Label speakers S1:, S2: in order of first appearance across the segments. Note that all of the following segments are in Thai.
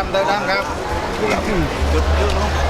S1: ดำ
S2: เดิม
S3: ดำครับ
S4: จุดเย
S1: อะนะ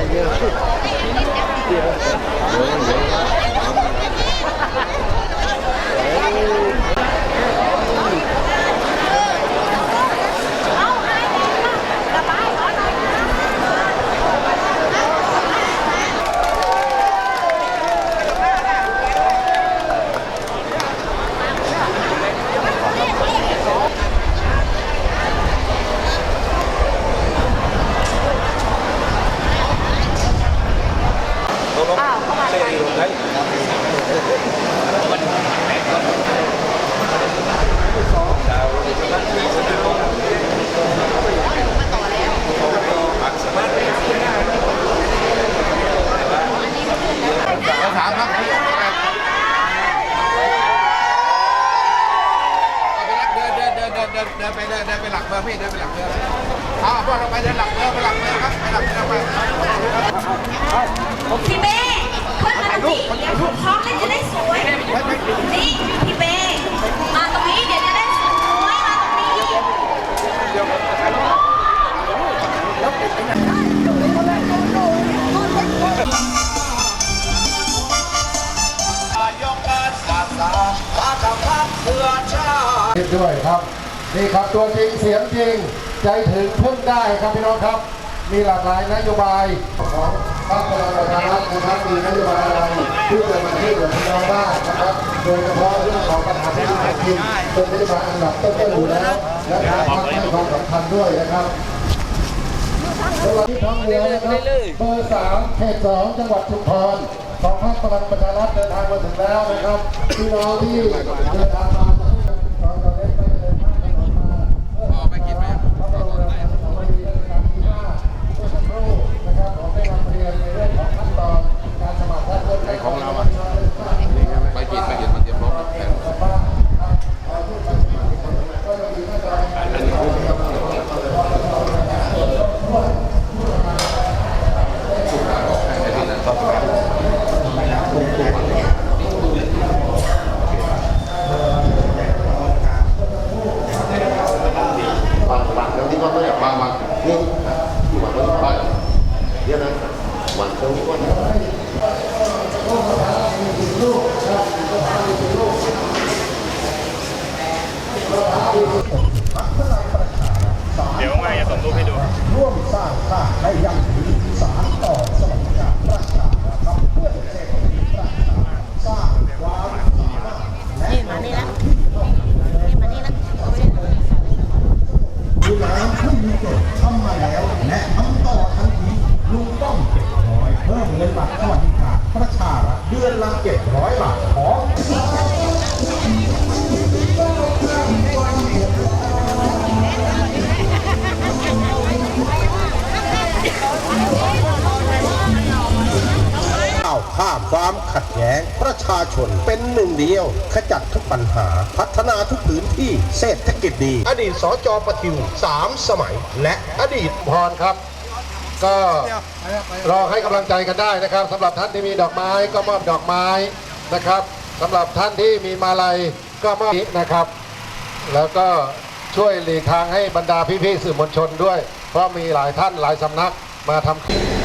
S1: ไป
S4: เดิ
S3: นไปหลักเบอร์พี่เดินไปหลักเบอร์เอาพ่อเราไปเดินหลักเบอร์ไปหลักเบอร์ครับไปหลักเบอร์ไป
S1: พี่เบ้ ขึ้นมาตรงนี้เดี๋ยวผมพร้อมแล้วจะได้สวย นี่พี่เบ้มาตรงนี้เดี๋ยวจะได้สวยมาตรงนี้
S2: ด้วยครับ นี่ครับตัวจริงเสียงจริง ใจถึงพึ่งได้ครับพี่น้องครับ มีหลากหลายนโยบายของ พรรคพลังประชารัฐนะครับมีนโยบายอะไรที่จะมาช่วยเหลือพี่น้องบ้างนะครับ โดยเฉพาะเรื่องของปัญหาที่ดินกินเป็นนโยบายอันดับต้นๆอยู่แล้วและทางพรรคให้ความสำคัญด้วยนะครับสำหรับที่ท้องเรือนะครับเบอร์สามเขตสองจังหวัดชุมพรของพรรคพลังประชารัฐเดินทางมาถึงแล้วนะครับพี่น้องที่เดินทางมาจากชุมพรเราได้ไปเดินทางกันมา
S3: ออกไปกินไหม
S2: พระบรมราชาธิบดีรัชกาลที่ห้าเมื่อสักครู่นะครับผมได้นำเรียนในเรื่องของขั้นตอนการสมัครท่านเพื่อไทยของเราอะ
S3: ไปกินไปกินมันเตรียมพร้อมแผน
S2: บ
S5: ความขัดแย้งประชาชนเป็นหนึ่งเดียว ขจัดทุกปัญหา พัฒนาทุกพื้นที่เศรษฐกิจดี อดีตสจปทิวสามสมัย และอดีต
S3: พรครับ ก็รอให้กำลังใจกันได้นะครับสำหรับท่านที่มีดอกไม้ก็มอบดอกไม้นะครับสำหรับท่านที่มีมาลัยก็มอบนะครับ แล้วก็ช่วยหลีกทางให้บรรดาพี่ๆสื่อมวลชนด้วย เพราะมีหลายท่านหลายสำนักมาทำ
S2: เ